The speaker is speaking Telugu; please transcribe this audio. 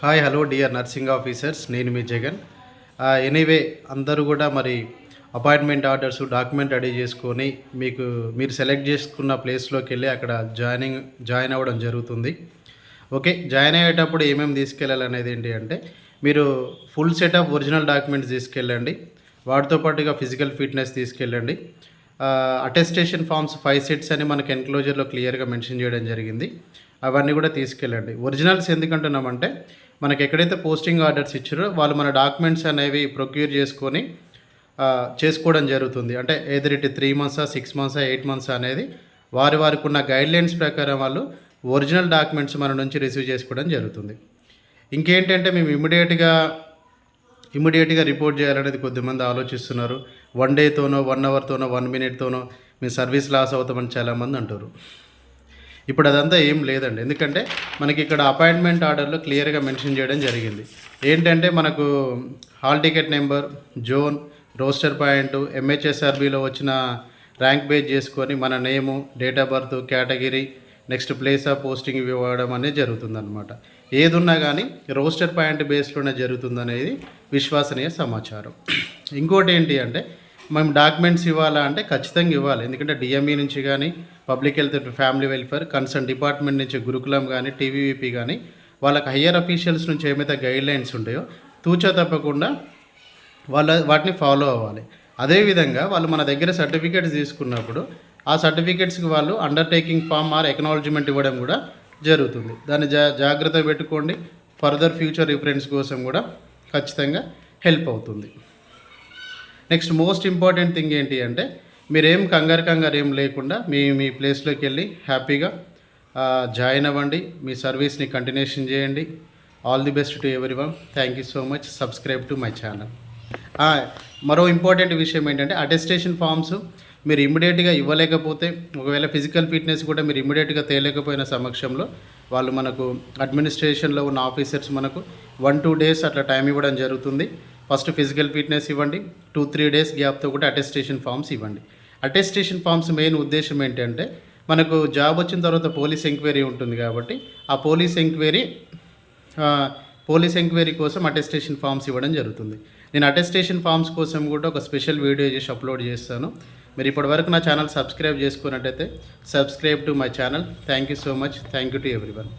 Hi hello dear nursing officers. నేను మీ జగన్. ఎనీవే అందరూ కూడా మరి అపాయింట్మెంట్ ఆర్డర్స్ డాక్యుమెంట్ రెడీ చేసుకొని మీకు మీరు సెలెక్ట్ చేసుకున్న ప్లేస్లోకి వెళ్ళి అక్కడ జాయినింగ్ జాయిన్ అవ్వడం జరుగుతుంది. ఓకే జాయిన్ అయ్యేటప్పుడు ఏమేమి తీసుకెళ్ళాలనేది ఏంటి అంటే మీరు full set of original documents తీసుకెళ్ళండి. వాటితో పాటుగా ఫిజికల్ ఫిట్నెస్ తీసుకెళ్ళండి. అటెస్టేషన్ ఫామ్స్ ఫైవ్ సెట్స్ అని మనకు ఎన్క్లోజర్లో క్లియర్గా మెన్షన్ చేయడం జరిగింది. అవన్నీ కూడా తీసుకెళ్ళండి. ఒరిజినల్స్ ఎందుకంటున్నామంటే మనకి ఎక్కడైతే పోస్టింగ్ ఆర్డర్స్ ఇచ్చారో వాళ్ళు మన డాక్యుమెంట్స్ అనేవి ప్రొక్యూర్ చేసుకొని చేసుకోవడం జరుగుతుంది. అంటే ఏదర్ ఇట్ త్రీ మంత్సా సిక్స్ మంత్సా ఎయిట్ మంత్స్ అనేది వారి వారికి ఉన్న గైడ్లైన్స్ ప్రకారం వాళ్ళు ఒరిజినల్ డాక్యుమెంట్స్ మన నుంచి రిసీవ్ చేసుకోవడం జరుగుతుంది. ఇంకేంటంటే మేము ఇమీడియట్గా ఇమీడియట్గా రిపోర్ట్ చేయాలనేది కొద్దిమంది ఆలోచిస్తున్నారు. వన్ డేతోనో వన్ అవర్తోనో వన్ మినిట్తోనో మీ సర్వీస్ లాస్ అవుతామని చాలామంది అంటారు ఇప్పుడు అదంతా ఏం లేదండి. ఎందుకంటే మనకి ఇక్కడ అపాయింట్మెంట్ ఆర్డర్లో క్లియర్గా మెన్షన్ చేయడం జరిగింది. ఏంటంటే మనకు hall ticket number zone roster point ఎంహెచ్ఎస్ఆర్బిలో వచ్చిన ర్యాంక్ బేస్ చేసుకొని మన name date of birth category next place of posting ఇవి ఇవ్వడం అనేది జరుగుతుందన్నమాట. ఏది ఉన్నా కానీ రోస్టర్ పాయింట్ బేస్లోనే జరుగుతుందనేది విశ్వసనీయ సమాచారం. ఇంకోటి ఏంటి అంటే మేము డాక్యుమెంట్స్ ఇవ్వాలా అంటే ఖచ్చితంగా ఇవ్వాలి. ఎందుకంటే డిఎంఈ నుంచి కానీ public health family welfare concern department నుంచి గురుకులం కానీ టీవీవీపీ కానీ వాళ్ళకి హయ్యర్ అఫీషియల్స్ నుంచి ఏమైతే గైడ్లైన్స్ ఉంటాయో తూచా తప్పకుండా వాళ్ళ వాటిని ఫాలో అవ్వాలి. అదేవిధంగా వాళ్ళు మన దగ్గర సర్టిఫికేట్స్ తీసుకున్నప్పుడు ఆ సర్టిఫికేట్స్కి వాళ్ళు అండర్టేకింగ్ ఫామ్ ఆర్ ఎక్నాలజీమెంట్ ఇవ్వడం కూడా జరుగుతుంది. దాన్ని జా జాగ్రత్త పెట్టుకోండి. ఫర్దర్ ఫ్యూచర్ రిఫరెన్స్ కోసం కూడా ఖచ్చితంగా హెల్ప్ అవుతుంది. నెక్స్ట్ మోస్ట్ ఇంపార్టెంట్ థింగ్ ఏంటి అంటే మీరేం కంగారు కంగారు ఏం లేకుండా మీ మీ ప్లేస్లోకి వెళ్ళి హ్యాపీగా జాయిన్ అవ్వండి మీ సర్వీస్ని కంటిన్యూషన్ చేయండి. All the best to everyone thank you so much subscribe to my channel మరో ఇంపార్టెంట్ విషయం ఏంటంటే అటెస్టేషన్ ఫామ్స్ మీరు ఇమ్మీడియట్గా ఇవ్వలేకపోతే ఒకవేళ ఫిజికల్ ఫిట్నెస్ కూడా మీరు ఇమ్మీడియట్గా తేలేకపోయిన సమక్షంలో వాళ్ళు మనకు అడ్మినిస్ట్రేషన్లో ఉన్న ఆఫీసర్స్ మనకు వన్ టూ డేస్ అట్లా టైం ఇవ్వడం జరుగుతుంది. ఫస్ట్ ఫిజికల్ ఫిట్నెస్ ఇవ్వండి టూ త్రీ డేస్ గ్యాప్తో కూడా అటెస్టేషన్ ఫామ్స్ ఇవ్వండి. అటెస్టేషన్ ఫామ్స్ మెయిన్ ఉద్దేశం ఏంటంటే మనకు జాబ్ వచ్చిన తర్వాత పోలీస్ ఎంక్వైరీ ఉంటుంది కాబట్టి ఆ పోలీస్ ఎంక్వైరీ పోలీస్ ఎంక్వైరీ కోసం అటెస్టేషన్ ఫామ్స్ ఇవ్వడం జరుగుతుంది. నేను అటెస్టేషన్ ఫామ్స్ కోసం కూడా ఒక స్పెషల్ వీడియో చేసి అప్లోడ్ చేస్తాను. మీరు ఇప్పటివరకు నా ఛానల్ సబ్స్క్రైబ్ చేసుకున్నట్టయితే subscribe to my channel thank you so much thank you to everyone